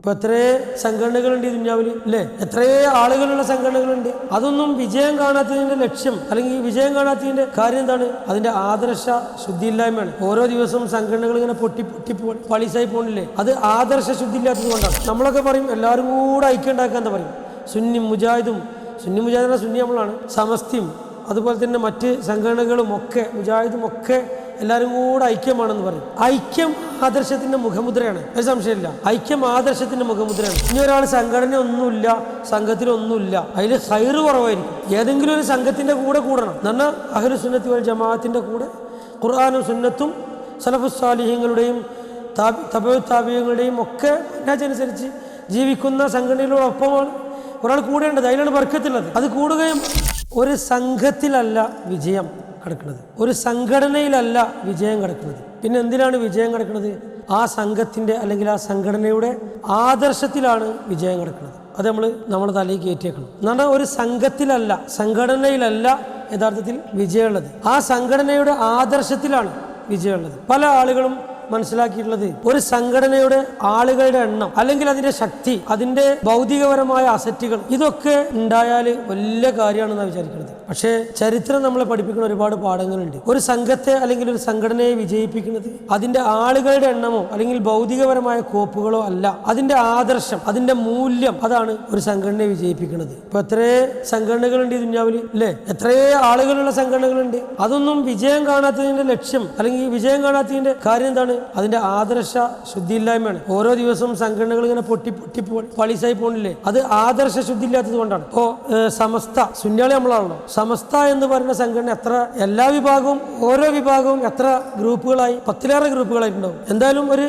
ഇപ്പൊ എത്രയേ സംഘടനകളുണ്ട് ഈ ദുന്യാവിൽ അല്ലേ എത്രയേ ആളുകളുള്ള സംഘടനകളുണ്ട്. അതൊന്നും വിജയം കാണാത്തതിന്റെ ലക്ഷ്യം അല്ലെങ്കിൽ വിജയം കാണാത്തതിന്റെ കാര്യം എന്താണ്? അതിന്റെ ആദർശ ശുദ്ധിയില്ലായ്മയാണ്. ഓരോ ദിവസവും സംഘടനകൾ ഇങ്ങനെ പൊട്ടി പൊട്ടി പളിസായി പോണില്ലേ? അത് ആദർശ ശുദ്ധി ഇല്ലാത്തത് കൊണ്ടാണ്. നമ്മളൊക്കെ പറയും എല്ലാവരും കൂടെ ഐക്യം ഉണ്ടാക്കാൻ എന്താ പറയും? സുന്നി മുജാഹിദും സുന്നി മുജാഹിദ് സുന്നി നമ്മളാണ്. സമസ്തിയും അതുപോലെ തന്നെ മറ്റ് സംഘടനകളും ഒക്കെ മുജാഹിദും ഒക്കെ എല്ലാവരും കൂടെ ഐക്യമാണെന്ന് പറയും. ഐക്യം ആദർശത്തിന്റെ മുഖമുദ്രയാണ്. ഒരു സംശയമില്ല. ഐക്യം ആദർശത്തിന്റെ മുഖമുദ്രയാണ്. ഇനി ഒരാൾ സംഘടന ഒന്നുമില്ല സംഘത്തിലൊന്നുമില്ല അതിൽ ഹൈറ് കുറവായിരിക്കും. ഏതെങ്കിലും ഒരു സംഘത്തിന്റെ കൂടെ കൂടണം. നന്ന അഹ്ലു സുന്നത്തി വൽ ജമാഅത്തിന്റെ കൂടെ ഖുർആാനും സുന്നത്തും സലഫുസാലിഹ്യങ്ങളുടെയും തപ താപിയങ്ങളുടെയും ഒക്കെ അനുസരിച്ച് ജീവിക്കുന്ന സംഘടനകളോടൊപ്പമാണ് ഒരാൾ കൂടേണ്ടത്. അതിലാണ് വർക്കത്തുള്ളത് അത് കൂടുകയും ഒരു സംഘത്തിലല്ല വിജയം. കിടക്കുന്നത്. ഒരു സംഘടനയിലല്ല വിജയം കിടക്കുന്നത്. പിന്നെ എന്തിനാണ് വിജയം കിടക്കുന്നത്? ആ സംഘത്തിന്റെ അല്ലെങ്കിൽ ആ സംഘടനയുടെ ആദർശത്തിലാണ് വിജയം കിടക്കുന്നത്. അത് നമ്മൾ നമ്മുടെ തലയിൽ കയറ്റിയേക്കണം. എന്നാൽ ഒരു സംഘത്തിലല്ല സംഘടനയിലല്ല യഥാർത്ഥത്തിൽ വിജയമുള്ളത്. ആ സംഘടനയുടെ ആദർശത്തിലാണ് വിജയമുള്ളത്. പല ആളുകളും മനസ്സിലാക്കിയിട്ടുള്ളത് ഒരു സംഘടനയുടെ ആളുകളുടെ എണ്ണം അല്ലെങ്കിൽ അതിന്റെ ശക്തി അതിന്റെ ഭൗതികപരമായ അസറ്റുകൾ ഇതൊക്കെ ഉണ്ടായാൽ വലിയ കാര്യമാണെന്നാണ് വിചാരിക്കുന്നത്. പക്ഷേ ചരിത്രം നമ്മളെ പഠിപ്പിക്കുന്ന ഒരുപാട് പാഠങ്ങളുണ്ട്. ഒരു സംഘത്തെ അല്ലെങ്കിൽ ഒരു സംഘടനയെ വിജയിപ്പിക്കുന്നത് അതിന്റെ ആളുകളുടെ എണ്ണമോ അല്ലെങ്കിൽ ഭൗതികപരമായ കോപ്പുകളോ അല്ല. അതിന്റെ ആദർശം അതിന്റെ മൂല്യം അതാണ് ഒരു സംഘടനയെ വിജയിപ്പിക്കുന്നത്. ഇപ്പൊ എത്രയേ സംഘടനകളുണ്ട് ഈ ദുന്യാവിൽ അല്ലേ എത്രയേ ആളുകളുള്ള സംഘടനകളുണ്ട്. അതൊന്നും വിജയം കാണാത്തതിന്റെ ലക്ഷ്യം അല്ലെങ്കിൽ വിജയം കാണാത്തതിന്റെ കാര്യം എന്താണ്? അതിന്റെ ആദർശ ശുദ്ധിയില്ലായ്മയാണ്. ഓരോ ദിവസവും സംഘടനകൾ ഇങ്ങനെ പൊട്ടി പൊട്ടി പളിസായി പോണില്ലേ? അത് ആദർശ ശുദ്ധി ഇല്ലാത്തത് കൊണ്ടാണ്. ഇപ്പോ സമസ്ത സുന്യാളി നമ്മളാണല്ലോ. സമസ്ത എന്ന് പറയുന്ന സംഘടന എത്ര എല്ലാ വിഭാഗവും ഓരോ വിഭാഗവും എത്ര ഗ്രൂപ്പുകളായി പത്തിലേറെ ഗ്രൂപ്പുകളായിട്ടുണ്ടാവും. എന്തായാലും ഒരു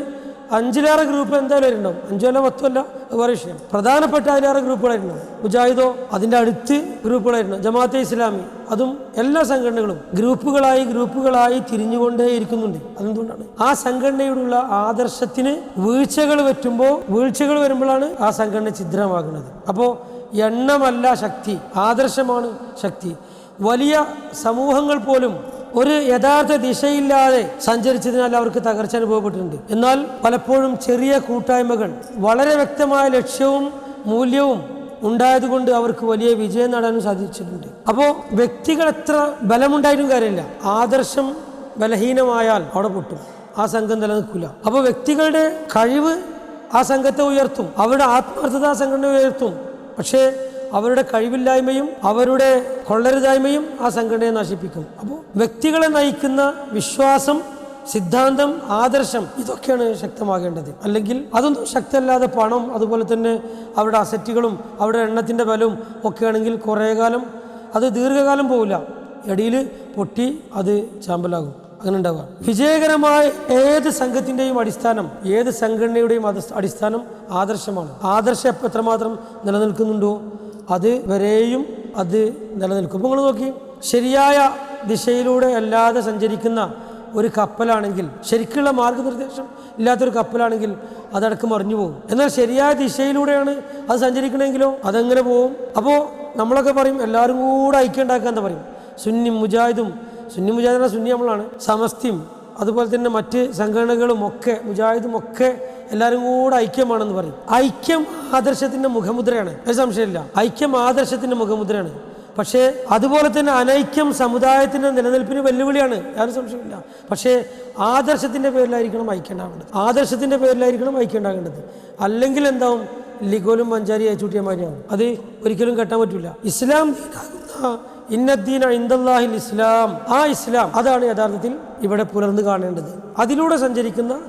അഞ്ചിലേറെ ഗ്രൂപ്പ് എന്തായാലും വരുന്നുണ്ടാവും. അഞ്ചല്ല പത്തുമല്ല വേറെ വിഷയം. പ്രധാനപ്പെട്ട അതിലേറെ ഗ്രൂപ്പുകളായിട്ടുണ്ടാവും മുജാഹിദോ അതിന്റെ അടുത്ത് ഗ്രൂപ്പുകളായിരുന്നു. ജമാഅത്തെ ഇസ്ലാമി അതും എല്ലാ സംഘടനകളും ഗ്രൂപ്പുകളായി ഗ്രൂപ്പുകളായി തിരിഞ്ഞുകൊണ്ടേ ഇരിക്കുന്നുണ്ട്. അതെന്തുകൊണ്ടാണ്? ആ സംഘടനയോടുള്ള ആദർശത്തിന് വീഴ്ചകൾ പറ്റുമ്പോൾ വീഴ്ചകൾ വരുമ്പോഴാണ് ആ സംഘടന ഛിദ്രമാകുന്നത്. അപ്പോൾ എണ്ണമല്ല ശക്തി ആദർശമാണ് ശക്തി. വലിയ സമൂഹങ്ങൾ പോലും ഒരു യഥാർത്ഥ ദിശയില്ലാതെ സഞ്ചരിച്ചതിനാൽ അവർക്ക് തകർച്ച അനുഭവപ്പെട്ടിട്ടുണ്ട്. എന്നാൽ പലപ്പോഴും ചെറിയ കൂട്ടായ്മകൾ വളരെ വ്യക്തമായ ലക്ഷ്യവും മൂല്യവും ഉണ്ടായതുകൊണ്ട് അവർക്ക് വലിയ വിജയം നേടാനും സാധിച്ചിട്ടുണ്ട്. അപ്പോൾ വ്യക്തികൾ എത്ര ബലമുണ്ടായിട്ടും കാര്യമില്ല. ആദർശം ബലഹീനമായാൽ അവിടെ പൊട്ടും. ആ സംഘം നിലനിൽക്കില്ല അപ്പോൾ വ്യക്തികളുടെ കഴിവ് ആ സംഘത്തെ ഉയർത്തും. അവരുടെ ആത്മാർത്ഥത ആ സംഘടന ഉയർത്തും. പക്ഷേ അവരുടെ കഴിവില്ലായ്മയും അവരുടെ കൊള്ളരുതായ്മയും ആ സംഘടനയെ നശിപ്പിക്കും. അപ്പോൾ വ്യക്തികളെ നയിക്കുന്ന വിശ്വാസം സിദ്ധാന്തം ആദർശം ഇതൊക്കെയാണ് ശക്തമാകേണ്ടത്. അല്ലെങ്കിൽ അതൊന്നും ശക്തമല്ലാതെ പണം അതുപോലെ തന്നെ അവരുടെ അസറ്റുകളും അവരുടെ എണ്ണത്തിന്റെ ബലവും ഒക്കെ ആണെങ്കിൽ കുറേ കാലം അത് ദീർഘകാലം പോവില്ല. ഇടയിൽ പൊട്ടി അത് ചാമ്പലാകും. അങ്ങനെ ഉണ്ടാവുക വിജയകരമായ ഏത് സംഘത്തിന്റെയും അടിസ്ഥാനം ഏത് സംഘടനയുടെയും അടിസ്ഥാനം ആദർശമാണ്. ആദർശം എത്രമാത്രം നിലനിൽക്കുന്നുണ്ടോ അത് വരെയും അത് നിലനിൽക്കും. നിങ്ങൾ നോക്കി ശരിയായ ദിശയിലൂടെ അല്ലാതെ സഞ്ചരിക്കുന്ന ഒരു കപ്പലാണെങ്കിൽ ശരിക്കുള്ള മാർഗനിർദ്ദേശം ഇല്ലാത്തൊരു കപ്പലാണെങ്കിൽ അതടക്കം മറിഞ്ഞു പോകും. എന്നാൽ ശരിയായ ദിശയിലൂടെയാണ് അത് സഞ്ചരിക്കണമെങ്കിലോ അതെങ്ങനെ പോകും. അപ്പോൾ നമ്മളൊക്കെ പറയും എല്ലാവരും കൂടെ ഐക്യം ഉണ്ടാക്കാൻ എന്താ പറയും. സുന്നി മുജാഹിദും സുന്നി മുജാഹിദിനെ സുന്നി നമ്മളാണ്. സമസ്തിയും അതുപോലെ തന്നെ മറ്റ് സംഘടനകളും ഒക്കെ മുജാഹിദും ഒക്കെ എല്ലാവരും കൂടെ ഐക്യമാണെന്ന് പറയും. ഐക്യം ആദർശത്തിന്റെ മുഖമുദ്രയാണ്. ഒരു സംശയമില്ല. ഐക്യം ആദർശത്തിന്റെ മുഖമുദ്രയാണ്. പക്ഷേ അതുപോലെ തന്നെ അനൈക്യം സമുദായത്തിന്റെ നിലനിൽപ്പിന് വെല്ലുവിളിയാണ്. യാതൊരു സംശയമില്ല പക്ഷേ ആദർശത്തിന്റെ പേരിലായിരിക്കണം ഐക്യണ്ടാകേണ്ടത് ആദർശത്തിന്റെ പേരിലായിരിക്കണം ഐക്യണ്ടാകേണ്ടത് അല്ലെങ്കിൽ എന്താവും? ലിഗോലും മഞ്ചാരി അയച്ചൂട്ടിയമാരിയാവും അത് ഒരിക്കലും കെട്ടാൻ പറ്റില്ല ഇസ്ലാം ഇന്നദ്ദീന ഇന്ദല്ലാഹിൽ ഇസ്ലാം. ആ ഇസ്ലാം. അതാണ് യഥാർത്ഥത്തിൽ ഇവിടെ പുലർന്നു കാണേണ്ടത്. അതിലൂടെ സഞ്ചരിക്കുന്ന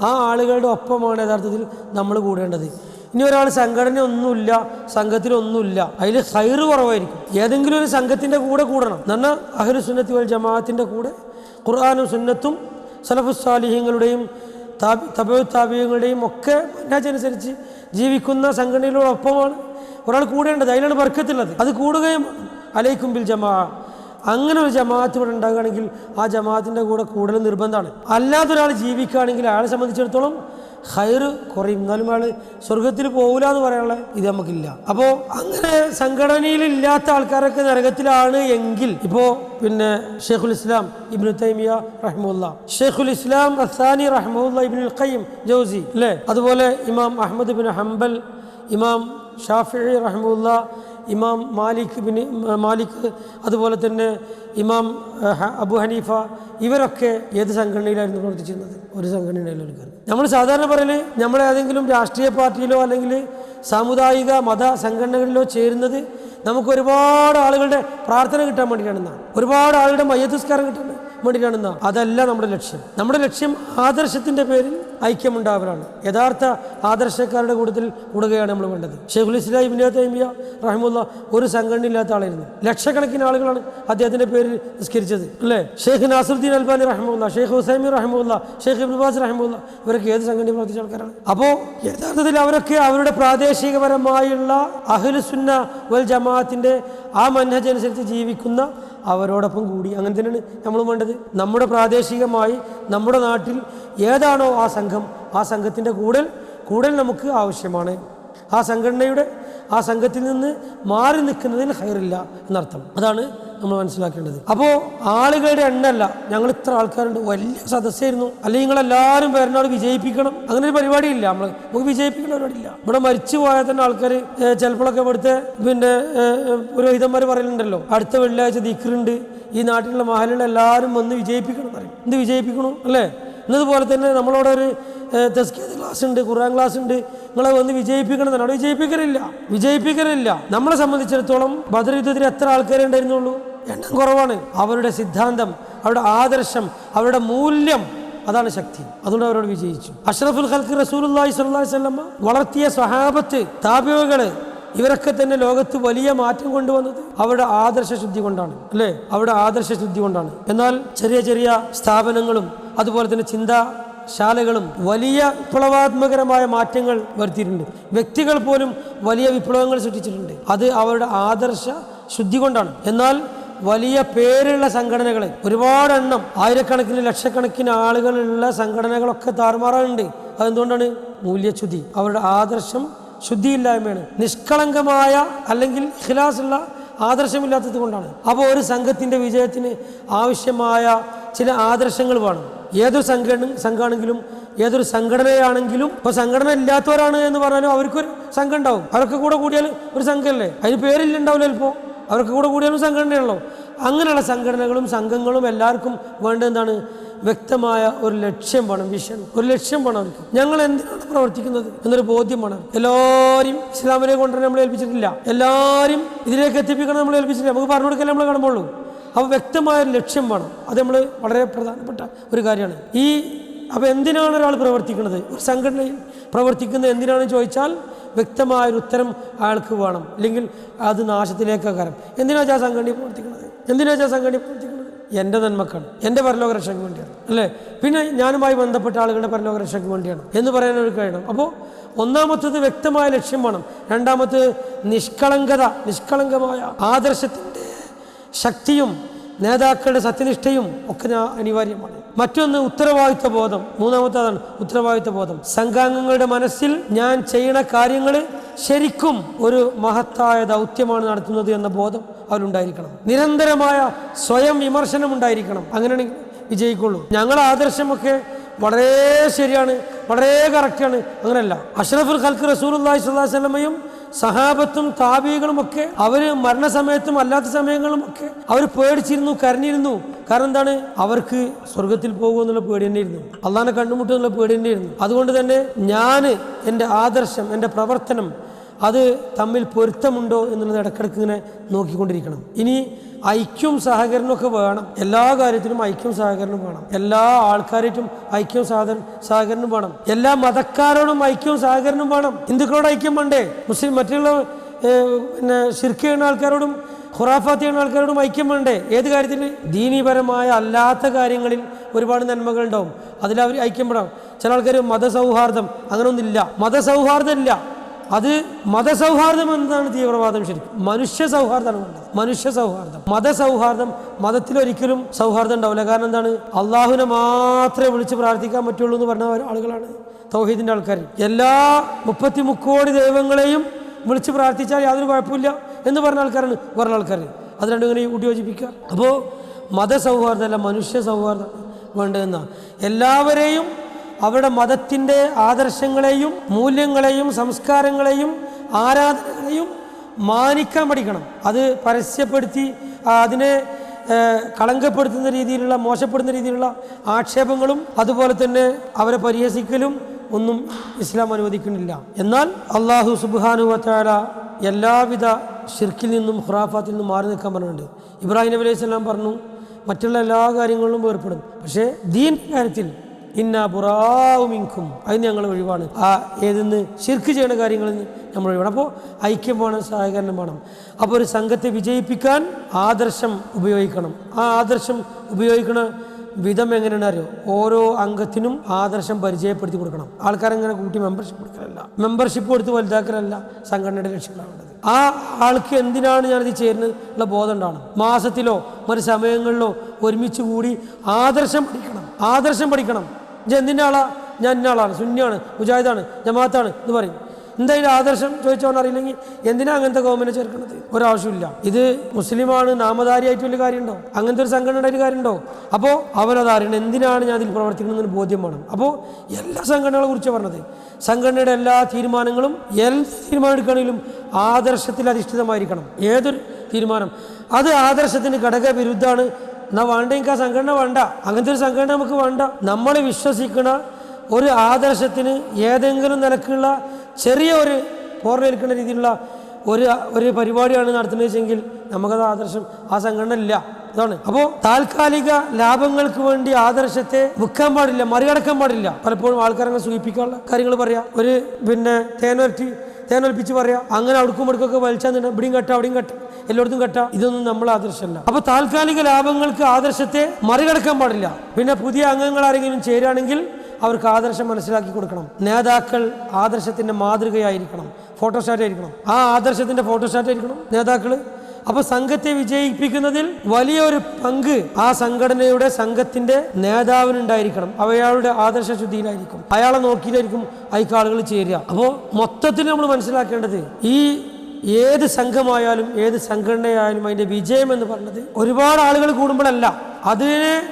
ആ ആളുകളുടെ ഒപ്പമാണ് യഥാർത്ഥത്തിൽ നമ്മൾ കൂടേണ്ടത്. ഇനി ഒരാൾ സംഘടന ഒന്നുമില്ല സംഘത്തിലൊന്നുമില്ല അതിൽ ഹൈറ് കുറവായിരിക്കും. ഏതെങ്കിലും ഒരു സംഘത്തിന്റെ കൂടെ കൂടണം. നന്ന അഹ്ലു സുന്നത്തി വൽ ജമാഅത്തിന്റെ കൂടെ ഖുർആാനും സുന്നത്തും സലഫുസാലിഹ്യങ്ങളുടെയും തപ താപിയങ്ങളുടെയും ഒക്കെ അനുസരിച്ച് ജീവിക്കുന്ന സംഘടനകളോടൊപ്പമാണ് ഒരാൾ കൂടേണ്ടത്. അതിലാണ് വർക്കത്തുള്ളത് അത് കൂടുകയും അലൈക്കും ബിൽ ജമാ. അങ്ങനെ ഒരു ജമാഅത്ത് ഇവിടെ ഉണ്ടാകുകയാണെങ്കിൽ ആ ജമാഅത്തിന്റെ കൂടെ കൂടുതൽ നിർബന്ധമാണ്. അല്ലാത്തൊരാൾ ജീവിക്കുകയാണെങ്കിൽ അയാളെ സംബന്ധിച്ചിടത്തോളം ഹൈർ കുറയും. എന്നാലും അയാൾ സ്വർഗത്തിൽ പോകില്ല എന്ന് പറയാനുള്ള ഇത് നമുക്കില്ല. അപ്പോൾ അങ്ങനെ സംഘടനയിലില്ലാത്ത ആൾക്കാരൊക്കെ നരകത്തിലാണ് എങ്കിൽ ഇപ്പോൾ പിന്നെ ഷെയ്ഖുൽ ഇസ്ലാം ഇബ്നു തൈമിയ റഹ്മുല്ല ഷെയ്ഖുൽ ഇസ്ലാം അസാനി റഹ്മുല്ല ഇബ്നുൽ ഖയ്യിം ജൗസി അല്ലേ? അതുപോലെ ഇമാം അഹമ്മദ് ബിൻ ഹംബൽ ഇമാം ഷാഫി റഹ്മുല്ല ഇമാം മാലിക് ബിൻ മാലിക് അതുപോലെ തന്നെ ഇമാം അബു ഹനീഫ ഇവരൊക്കെ ഏത് സംഘടനയിലായിരുന്നു പ്രവർത്തിച്ചിരുന്നത്? ഒരു സംഘടനയിലാണ് നമ്മൾ സാധാരണ പറയൽ നമ്മൾ ഏതെങ്കിലും രാഷ്ട്രീയ പാർട്ടിയിലോ അല്ലെങ്കിൽ സാമുദായിക മത സംഘടനകളിലോ ചേരുന്നത് നമുക്ക് ഒരുപാട് ആളുകളുടെ പ്രാർത്ഥന കിട്ടാൻ വേണ്ടിയിട്ടാണെന്നാണ് ഒരുപാട് ആളുകളുടെ മയ്യത്തിസ്കാരം കിട്ടാൻ വേണ്ടിയിട്ടാണെന്നാണ് അതല്ല നമ്മുടെ ലക്ഷ്യം. നമ്മുടെ ലക്ഷ്യം ആദർശത്തിന്റെ പേരിൽ ഐക്യമുണ്ടാവലാണ്. യഥാർത്ഥ ആദർശക്കാരുടെ കൂട്ടത്തിൽ കൂടുകയാണ് നമ്മൾ വേണ്ടത്. ഷെയ്ഖുൽ ഇസ്ലാം ഇബ്നു തൈമിയ റഹ്മുല്ല ഒരു സംഘടന ഇല്ലാത്ത ആളായിരുന്നു. ലക്ഷക്കണക്കിന് ആളുകളാണ് അദ്ദേഹത്തിന്റെ പേരിൽ നിസ്കരിച്ചത്. അല്ലേ? ഷെയ്ഖ് നാസറുദ്ദീൻ അൽബാനി റഹ്മുല്ല ഷെയ്ഖ് ഹുസൈമി റഹ്മുല്ല ഷെയ്ഖ് ഇബ്ബാസ് റഹ്മുല്ല ഇവരൊക്കെ ഏത് സംഘടനയിൽ പ്രവർത്തിച്ച ആൾക്കാരാണ്? അപ്പോൾ യഥാർത്ഥത്തിൽ അവരൊക്കെ അവരുടെ പ്രാദേശികപരമായുള്ള അഹ്ലുസുന്ന വൽ ജമാഅത്തിന്റെ ആ മൻഹജ് അനുസരിച്ച് ജീവിക്കുന്ന അവരോടൊപ്പം കൂടി. അങ്ങനെ തന്നെയാണ് നമ്മൾ വേണ്ടത്. നമ്മുടെ പ്രാദേശികമായി നമ്മുടെ നാട്ടിൽ ഏതാണോ ആ സംഘം ആ സംഘത്തിന്റെ കൂടൽ കൂടൽ നമുക്ക് ആവശ്യമാണ്. ആ സംഘടനയുടെ ആ സംഘത്തിൽ നിന്ന് മാറി നിൽക്കുന്നതിൽ ഹയറില്ല എന്നർത്ഥം. അതാണ് നമ്മൾ മനസ്സിലാക്കേണ്ടത്. അപ്പോൾ ആളുകളുടെ എണ്ണമല്ല ഞങ്ങൾ ഇത്ര ആൾക്കാരുണ്ട്. വലിയ സദസ്സായിരുന്നു. അല്ലെങ്കിൽ നിങ്ങളെല്ലാവരും പേരനാൾ വിജയിപ്പിക്കണം. അങ്ങനെ ഒരു പരിപാടിയില്ല. നമ്മൾ നമുക്ക് വിജയിപ്പിക്കുന്ന പരിപാടിയില്ല. ഇവിടെ മരിച്ചു പോയാൽ തന്നെ ആൾക്കാർ ചിലപ്പോഴൊക്കെ ഇവിടുത്തെ പിന്നെ പുരോഹിതന്മാർ പറയുന്നുണ്ടല്ലോ അടുത്ത വെള്ളിയാഴ്ച ദിക്കറുണ്ട് ഈ നാട്ടിലുള്ള മഹലുള്ള എല്ലാവരും വന്ന് വിജയിപ്പിക്കണം എന്ന് പറയും. എന്ത് വിജയിപ്പിക്കണോ? അല്ലേ? എന്നതുപോലെ തന്നെ നമ്മളോട് ഒരു തെസ്കീത് ക്ലാസ് ഉണ്ട് ഖുർആൻ ക്ലാസ് ഉണ്ട് നിങ്ങളെ വന്ന് വിജയിപ്പിക്കണം എന്നാണ് അവിടെ വിജയിപ്പിക്കലില്ല. വിജയിപ്പിക്കലില്ല. നമ്മളെ സംബന്ധിച്ചിടത്തോളം ബദർ യുദ്ധത്തിൽ എത്ര ആൾക്കാരെ ഉണ്ടായിരുന്നുള്ളൂ? എണ്ണം കുറവാണ്. അവരുടെ സിദ്ധാന്തം അവരുടെ ആദർശം അവരുടെ മൂല്യം അതാണ് ശക്തി. അതുകൊണ്ട് അവരോട് വിജയിച്ചു. അഷ്റഫുൽ ഖൽക്ക് അലൈഹി വസല്ലമ വളർത്തിയ സ്വഹാബത്ത് താപികകൾ ഇവരൊക്കെ തന്നെ ലോകത്ത് വലിയ മാറ്റം കൊണ്ടുവന്നത് അവരുടെ ആദർശ ശുദ്ധി കൊണ്ടാണ്. അല്ലേ? അവരുടെ ആദർശ ശുദ്ധി കൊണ്ടാണ്. എന്നാൽ ചെറിയ ചെറിയ സ്ഥാപനങ്ങളും അതുപോലെ തന്നെ ചിന്താശാലകളും വലിയ വിപ്ലവാത്മകരമായ മാറ്റങ്ങൾ വരുത്തിയിട്ടുണ്ട്. വ്യക്തികൾ പോലും വലിയ വിപ്ലവങ്ങൾ സൃഷ്ടിച്ചിട്ടുണ്ട്. അത് അവരുടെ ആദർശ ശുദ്ധി കൊണ്ടാണ്. എന്നാൽ വലിയ പേരുള്ള സംഘടനകളെ ഒരുപാട് എണ്ണം ആയിരക്കണക്കിന് ലക്ഷക്കണക്കിന് ആളുകളുള്ള സംഘടനകളൊക്കെ താറുമാറാറുണ്ട്. അതെന്തുകൊണ്ടാണ്? മൂല്യച്യുതി അവരുടെ ആദർശം ശുദ്ധിയില്ലായ്മയാണ്. നിഷ്കളങ്കമായ അല്ലെങ്കിൽ ഖിലാസുള്ള ആദർശമില്ലാത്തത് കൊണ്ടാണ്. അപ്പോൾ ഒരു സംഘത്തിന്റെ വിജയത്തിന് ആവശ്യമായ ചില ആദർശങ്ങൾ വേണം. ഏതൊരു സംഘടന സംഘമാണെങ്കിലും ഏതൊരു സംഘടനയാണെങ്കിലും ഇപ്പോൾ സംഘടന ഇല്ലാത്തവരാണ് എന്ന് പറഞ്ഞാലും അവർക്കൊരു സംഘം ഉണ്ടാവും. അവരൊക്കെ കൂടെ കൂടിയാൽ ഒരു സംഘമല്ലേ അതിന് പേരില്ലുണ്ടാവില്ല ചിലപ്പോൾ അവർക്ക് കൂടെ കൂടിയാലും സംഘടനയാണല്ലോ അങ്ങനെയുള്ള സംഘടനകളും സംഘങ്ങളും എല്ലാവർക്കും വേണ്ട എന്താണ്? വ്യക്തമായ ഒരു ലക്ഷ്യം വേണം വിഷൻ. ഒരു ലക്ഷ്യം വേണം അവർക്ക്. ഞങ്ങൾ എന്തിനാണ് പ്രവർത്തിക്കുന്നത് എന്നൊരു ബോധ്യം വേണം. എല്ലാവരും ഇസ്ലാമിനെ കൊണ്ടുവരാൻ നമ്മൾ ഏൽപ്പിച്ചിട്ടില്ല. എല്ലാവരും ഇതിലേക്ക് എത്തിപ്പിക്കണം നമ്മൾ ഏൽപ്പിച്ചിട്ടില്ല. നമുക്ക് പറഞ്ഞു കൊടുക്കാൻ നമ്മൾ കാണുമ്പോളൂ അപ്പോൾ വ്യക്തമായ ഒരു ലക്ഷ്യം വേണം. അത് നമ്മൾ വളരെ പ്രധാനപ്പെട്ട ഒരു കാര്യമാണ്. ഈ അപ്പോൾ എന്തിനാണ് ഒരാൾ പ്രവർത്തിക്കുന്നത്? ഒരു സംഘടനയിൽ പ്രവർത്തിക്കുന്നത് എന്തിനാണെന്ന് ചോദിച്ചാൽ വ്യക്തമായ ഒരു ഉത്തരം അയാൾക്ക് വേണം. അല്ലെങ്കിൽ അത് നാശത്തിലേക്ക് കരം. എന്തിനാ ആ സംഘടന പ്രവർത്തിക്കുന്നത്? എന്തിനാ ആ സംഘടന പ്രവർത്തിക്കുന്നത്? എന്റെ നന്മക്കാണ്. എന്റെ പരലോക രക്ഷയ്ക്ക് വേണ്ടിയാണ്. അല്ലേ? പിന്നെ ഞാനുമായി ബന്ധപ്പെട്ട ആളുകളുടെ പരലോക രക്ഷയ്ക്ക് വേണ്ടിയാണ്. എന്ന് പറയാൻ ഒരു കഴിയണം. അപ്പോൾ ഒന്നാമത്തത് വ്യക്തമായ ലക്ഷ്യം വേണം. രണ്ടാമത്തത് നിഷ്കളങ്കത നിഷ്കളങ്കമായ ആദർശത്തിന്റെ ശക്തിയും നേതാക്കളുടെ സത്യനിഷ്ഠയും ഒക്കെ അനിവാര്യമാണ്. മറ്റൊന്ന് ഉത്തരവാദിത്വ ബോധം. മൂന്നാമത്തേതാണ് ഉത്തരവാദിത്വ ബോധം. സംഘാംഗങ്ങളുടെ മനസ്സിൽ ഞാൻ ചെയ്യണ കാര്യങ്ങൾ ശരിക്കും ഒരു മഹത്തായ ദൗത്യമാണ് നടത്തുന്നത് എന്ന ബോധം അവരുണ്ടായിരിക്കണം. നിരന്തരമായ സ്വയം വിമർശനം ഉണ്ടായിരിക്കണം. അങ്ങനെയാണെങ്കിൽ വിജയിക്കുള്ളൂ. ഞങ്ങളുടെ ആദർശമൊക്കെ വളരെ ശരിയാണ് വളരെ കറക്റ്റാണ് അങ്ങനെയല്ല. അഷ്റഫുൽ ഖൽക്ക് റസൂൽ അള്ളാഹി സ്വല്ലാ വല്ലമയും സഹാബത്തും താപികളും ഒക്കെ അവർ മരണസമയത്തും അല്ലാത്ത സമയങ്ങളും ഒക്കെ അവർ പേടിച്ചിരുന്നു കരഞ്ഞിരുന്നു. കാരണം എന്താണ്? അവർക്ക് സ്വർഗത്തിൽ പോകുമെന്നുള്ള പേടി തന്നെയായിരുന്നു. അള്ളാനെ കണ്ടുമുട്ടുന്നുള്ള പേടി തന്നെയായിരുന്നു. അതുകൊണ്ട് തന്നെ ഞാൻ എന്റെ ആദർശം എന്റെ പ്രവർത്തനം അത് തമ്മിൽ പൊരുത്തമുണ്ടോ എന്നുള്ളത് ഇടക്കിടക്ക് ഇങ്ങനെ നോക്കിക്കൊണ്ടിരിക്കണം. ഇനി ഐക്യവും സഹകരണമൊക്കെ വേണം. എല്ലാ കാര്യത്തിനും ഐക്യവും സഹകരണം വേണം. എല്ലാ ആൾക്കാരായിട്ടും ഐക്യവും സഹ സഹകരണം വേണം. എല്ലാ മതക്കാരോടും ഐക്യവും സഹകരണം വേണം. ഹിന്ദുക്കളോട് ഐക്യം വേണ്ടേ? മുസ്ലിം മറ്റുള്ള പിന്നെ ഷിർക്ക് ചെയ്യുന്ന ആൾക്കാരോടും ഖുറാഫാത്ത് ചെയ്യുന്ന ആൾക്കാരോടും ഐക്യം വേണ്ടേ? ഏത് കാര്യത്തിന് ദീനീപരമായ അല്ലാത്ത കാര്യങ്ങളിൽ ഒരുപാട് നന്മകൾ ഉണ്ടാവും അതിലവർ ഐക്യം വേണം ചില ആൾക്കാർ മതസൗഹാർദ്ദം അങ്ങനെയൊന്നുമില്ല മതസൗഹാർദ്ദം ഇല്ല അത് മതസൗഹാർദ്ദം എന്നതാണ് തീവ്രവാദം ശരിക്കും. മനുഷ്യ സൗഹാർദ്ദമാണ്. വേണ്ടത് മനുഷ്യ സൗഹാർദ്ദം. മതസൗഹാർദ്ദം മതത്തിലൊരിക്കലും സൗഹാർദ്ദം ഉണ്ടാവില്ല. കാരണം എന്താണ്? അള്ളാഹുവിനെ മാത്രമേ വിളിച്ച് പ്രാർത്ഥിക്കാൻ പറ്റുള്ളൂ എന്ന് പറഞ്ഞ ആളുകളാണ് തൗഹീദിന്റെ ആൾക്കാർ എല്ലാ മുപ്പത്തി മുക്കോടി ദൈവങ്ങളെയും വിളിച്ച് പ്രാർത്ഥിച്ചാൽ യാതൊരു കുഴപ്പമില്ല എന്ന് പറഞ്ഞ ആൾക്കാരാണ് പറഞ്ഞ ആൾക്കാർ അത് രണ്ടും ഇങ്ങനെ യോജിപ്പിക്കുക അപ്പോൾ മതസൗഹാർദ്ദമല്ല മനുഷ്യ സൗഹാർദ്ദം വേണ്ടതെന്നാണ്. എല്ലാവരെയും അവരുടെ മതത്തിന്റെ ആദർശങ്ങളെയും മൂല്യങ്ങളെയും സംസ്കാരങ്ങളെയും ആരാധനകളെയും മാനിക്കാൻ പഠിക്കണം. അത് പരസ്യപ്പെടുത്തി അതിനെ കളങ്കപ്പെടുത്തുന്ന രീതിയിലുള്ള മോശപ്പെടുന്ന രീതിയിലുള്ള ആക്ഷേപങ്ങളും അതുപോലെ തന്നെ അവരെ പരിഹസിക്കലും ഒന്നും ഇസ്ലാം അനുവദിക്കുന്നില്ല. എന്നാൽ അള്ളാഹു സുബാനുവത്താല എല്ലാവിധ ഷിർക്കിൽ നിന്നും ഖുറാഫാത്തിൽ നിന്നും മാറി നിൽക്കാൻ പറഞ്ഞിട്ടുണ്ട്. ഇബ്രാഹിം നബി അലൈഹി സ്വലാം പറഞ്ഞു മറ്റുള്ള എല്ലാ കാര്യങ്ങളിലും വേർപ്പെടും പക്ഷേ ദീൻ കാര്യത്തിൽ ഇന്ന ബുറാവുമിങ്കും അതിന് ഞങ്ങൾ ഒഴിവാണ്. ആ ഏതെന്ന് ശിർക്ക് ചെയ്യുന്ന കാര്യങ്ങളിൽ നിന്ന് നമ്മൾ ഒഴിവാണ്. അപ്പോൾ ഐക്യം വേണം സഹകരണം വേണം. അപ്പോൾ ഒരു സംഘത്തെ വിജയിപ്പിക്കാൻ ആദർശം ഉപയോഗിക്കണം. ആ ആദർശം ഉപയോഗിക്കണ വിധം എങ്ങനെയാണ് അറിയോ? ഓരോ അംഗത്തിനും ആദർശം പരിചയപ്പെടുത്തി കൊടുക്കണം. ആൾക്കാരെങ്ങനെ കൂട്ടി മെമ്പർഷിപ്പ് കൊടുക്കലല്ല മെമ്പർഷിപ്പ് കൊടുത്ത് വലുതാക്കലല്ല സംഘടനയുടെ ലക്ഷ്യങ്ങളാവേണ്ടത് ആ ആൾക്ക് എന്തിനാണ് ഞാനിത് ചേരുന്നത് ഉള്ള ബോധം ഉണ്ടാവണം. മാസത്തിലോ മറ്റു സമയങ്ങളിലോ ഒരുമിച്ച് കൂടി ആദർശം പഠിക്കണം. ആദർശം പഠിക്കണം. ഇത് എന്തിന്റെ ആളാ? ഞാൻ ഇന്ന ആളാണ്. സുന്നിയാണ് മുജാഹിദാണ് ജമാഅത്താണ് എന്ന് പറയും. എന്തായാലും ആദർശം ചോദിച്ചോണ്ട് അറിയില്ലെങ്കിൽ എന്തിനാ അങ്ങനത്തെ ഗവൺമെന്റ് ചേർക്കുന്നത്? ഒരാവശ്യമില്ല ഇത് മുസ്ലിമാണ് നാമധാരിയായിട്ട് വലിയ കാര്യമുണ്ടോ? അങ്ങനത്തെ ഒരു സംഘടന ഒരു കാര്യമുണ്ടോ? അപ്പോൾ അവനത് അറിയണം എന്തിനാണ് ഞാൻ അതിൽ പ്രവർത്തിക്കുന്നതെന്ന് ബോധ്യം വേണം. അപ്പോൾ എല്ലാ സംഘടനകളെ കുറിച്ച് പറഞ്ഞത്. സംഘടനയുടെ എല്ലാ തീരുമാനങ്ങളും എല്ലാ തീരുമാനം എടുക്കണമെങ്കിലും ആദർശത്തിൽ അധിഷ്ഠിതമായിരിക്കണം. ഏതൊരു തീരുമാനം? അത് ആദർശത്തിന് ഘടകവിരുദ്ധാണ് എന്നാ എനിക്ക് ആ സംഘടന വേണ്ട. അങ്ങനത്തെ ഒരു സംഘടന നമുക്ക് വേണ്ട. നമ്മൾ വിശ്വസിക്കുന്ന ഒരു ആദർശത്തിന് ഏതെങ്കിലും നിലക്കുള്ള ചെറിയ ഒരു പോർവേൽക്കുന്ന രീതിയിലുള്ള ഒരു ഒരു പരിപാടിയാണ് നടത്തുന്നത് വെച്ചെങ്കിൽ നമുക്കത് ആദർശം ആ സംഘടന ഇല്ല. ഇതാണ് അപ്പോൾ താൽക്കാലിക ലാഭങ്ങൾക്ക് വേണ്ടി ആദർശത്തെ വിൽക്കാൻ പാടില്ല മറികടക്കാൻ പാടില്ല. പലപ്പോഴും ആൾക്കാരങ്ങനെ സൂചിപ്പിക്കാനുള്ള കാര്യങ്ങൾ പറയാം. ഒരു പിന്നെ തേനൊരറ്റി തേനൊലിപ്പിച്ച് പറയാം. അങ്ങനെ അവിടേക്കും അടുക്കൊക്കെ വലിച്ചാൽ ഇവിടെയും കെട്ട അവിടെയും കെട്ട. എല്ലായിടത്തും കെട്ട. ഇതൊന്നും നമ്മൾ ആദർശമല്ല. അപ്പൊ താൽക്കാലിക ലാഭങ്ങൾക്ക് ആദർശത്തെ മറികടക്കാൻ പാടില്ല. പിന്നെ പുതിയ അംഗങ്ങൾ ആരെങ്കിലും ചേരുകയാണെങ്കിൽ അവർക്ക് ആദർശം മനസ്സിലാക്കി കൊടുക്കണം. നേതാക്കൾ ആദർശത്തിന്റെ മാതൃകയായിരിക്കണം. ഫോട്ടോസ്റ്റാറ്റ് ആയിരിക്കണം. ആ ആദർശത്തിന്റെ ഫോട്ടോസ്റ്റാറ്റ് ആയിരിക്കണം. നേതാക്കൾ അപ്പൊ സംഘത്തെ വിജയിപ്പിക്കുന്നതിൽ വലിയൊരു പങ്ക് ആ സംഘടനയുടെ സംഘത്തിന്റെ നേതാവിനുണ്ടായിരിക്കണം. അവയാളുടെ ആദർശ ശുദ്ധിയിലായിരിക്കും. അയാളെ നോക്കിയിലായിരിക്കും അയക്കാളുകൾ ചേരുക. അപ്പോൾ മൊത്തത്തിൽ നമ്മൾ മനസ്സിലാക്കേണ്ടത് ഈ ഏത് സംഘമായാലും ഏത് സംഘടനയായാലും അതിന്റെ വിജയം എന്ന് പറയുന്നത് ഒരുപാട് ആളുകൾ കൂടുമ്പോഴല്ല. അതിനെ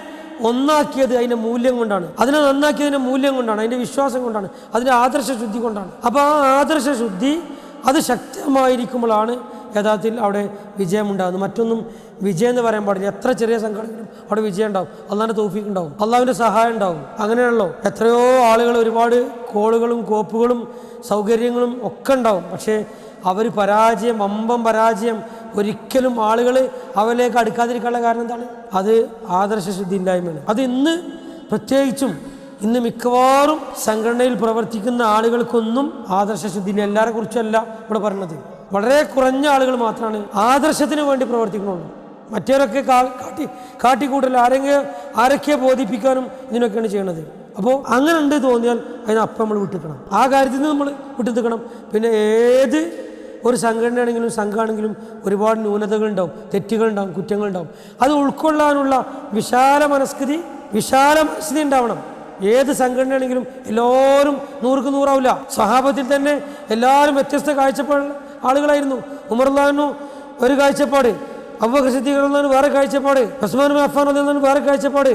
ഒന്നാക്കിയത് അതിന്റെ മൂല്യം കൊണ്ടാണ്. അതിനെ നന്നാക്കിയതിന്റെ മൂല്യം കൊണ്ടാണ്. അതിന്റെ വിശ്വാസം കൊണ്ടാണ്. അതിന്റെ ആദർശ ശുദ്ധി കൊണ്ടാണ്. അപ്പോൾ ആ ആദർശ ശുദ്ധി അത് ശക്തമായിരിക്കുമ്പോഴാണ് യഥാർത്ഥത്തിൽ അവിടെ വിജയമുണ്ടാകുന്നു. മറ്റൊന്നും വിജയം എന്ന് പറയാൻ പാടില്ല. എത്ര ചെറിയ സംഘടനകളും അവിടെ വിജയം ഉണ്ടാവും. അള്ളാഹിന്റെ തോഫീക്ക് ഉണ്ടാവും. അള്ളാഹുവിന്റെ സഹായം ഉണ്ടാവും. അങ്ങനെയാണല്ലോ. എത്രയോ ആളുകൾ ഒരുപാട് കോളുകളും കോപ്പുകളും സൗകര്യങ്ങളും ഒക്കെ ഉണ്ടാവും. പക്ഷേ അവർ പരാജയം അമ്പം പരാജയം ഒരിക്കലും ആളുകൾ അവരിലേക്ക് അടുക്കാതിരിക്കാനുള്ള കാരണം എന്താണ്? അത് ആദർശ ശുദ്ധി ഇല്ലായ്മയാണ് അത് ഇന്ന് പ്രത്യേകിച്ചും ഇന്ന് മിക്കവാറും സംഘടനയിൽ പ്രവർത്തിക്കുന്ന ആളുകൾക്കൊന്നും ആദർശ ശുദ്ധി എല്ലാവരെ കുറിച്ചല്ല ഇവിടെ പറഞ്ഞത്. വളരെ കുറഞ്ഞ ആളുകൾ മാത്രമാണ് ആദർശത്തിന് വേണ്ടി പ്രവർത്തിക്കുന്നുള്ളൂ മറ്റവരൊക്കെ കാട്ടി കാട്ടിക്കൂട്ടൽ ആരെങ്കിലും ആരൊക്കെ ബോധിപ്പിക്കാനും ഇതിനൊക്കെയാണ് ചെയ്യണത്. അപ്പോൾ അങ്ങനെ ഉണ്ട് തോന്നിയാൽ അതിനപ്പം നമ്മൾ വിട്ടിക്കണം. ആ കാര്യത്തിൽ നിന്ന് നമ്മൾ വിട്ടു നിൽക്കണം പിന്നെ ഏത് ഒരു സംഘടനയാണെങ്കിലും സംഘമാണെങ്കിലും ഒരുപാട് ന്യൂനതകളുണ്ടാവും തെറ്റുകളുണ്ടാവും കുറ്റങ്ങളുണ്ടാവും. അത് ഉൾക്കൊള്ളാനുള്ള വിശാല മനസ്കൃതി വിശാല മനസ്കൃതി ഉണ്ടാവണം. ഏത് സംഘടനയാണെങ്കിലും എല്ലാവരും നൂറുക്ക് നൂറാവില്ല. സഹാബത്തിൽ തന്നെ എല്ലാവരും വ്യത്യസ്ത കാഴ്ചപ്പാടുള്ള ആളുകളായിരുന്നു. ഉമർലാനു ഒരു കാഴ്ചപ്പാട് അബ്ബക്കർ സിദ്ദീഖ് വേറെ കാഴ്ചപ്പാട് ഉസ്മാൻ അഫാൻ അള്ളാഹു വേറെ കാഴ്ചപ്പാട്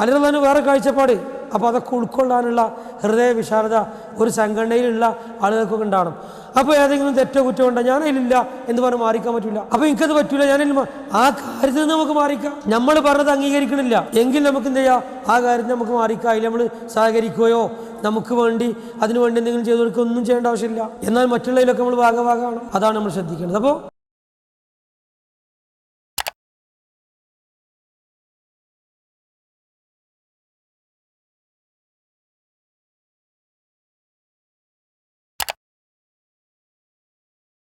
അലിറല്ലാന് വേറെ കാഴ്ചപ്പാട്. അപ്പോൾ അതൊക്കെ ഉൾക്കൊള്ളാനുള്ള ഹൃദയ വിശാലത ഒരു സംഘടനയിലുള്ള ആളുകൾക്കൊക്കെ ഉണ്ടാവണം. അപ്പോൾ ഏതെങ്കിലും തെറ്റോ കുറ്റോ ഉണ്ടോ? ഞാനതിലില്ല എന്ന് പറഞ്ഞ് മാറിക്കാൻ പറ്റില്ല അപ്പോൾ എനിക്കത് പറ്റില്ല ഞാനതിൽ ആ കാര്യത്തിൽ നിന്ന് നമുക്ക് മാറിക്കാം. നമ്മൾ പറഞ്ഞത് അംഗീകരിക്കണില്ല. എങ്കിൽ നമുക്ക് എന്ത് ചെയ്യാം? ആ കാര്യത്തിൽ നമുക്ക് മാറിക്കാം. അതിൽ നമ്മൾ സഹകരിക്കുകയോ നമുക്ക് വേണ്ടി അതിനുവേണ്ടി എന്തെങ്കിലും ചെയ്തു കൊടുക്കുക ഒന്നും ചെയ്യേണ്ട ആവശ്യമില്ല. എന്നാൽ മറ്റുള്ളതിലൊക്കെ നമ്മൾ ഭാഗഭാഗമാണ്. അതാണ് നമ്മൾ ശ്രദ്ധിക്കേണ്ടത്. അപ്പോൾ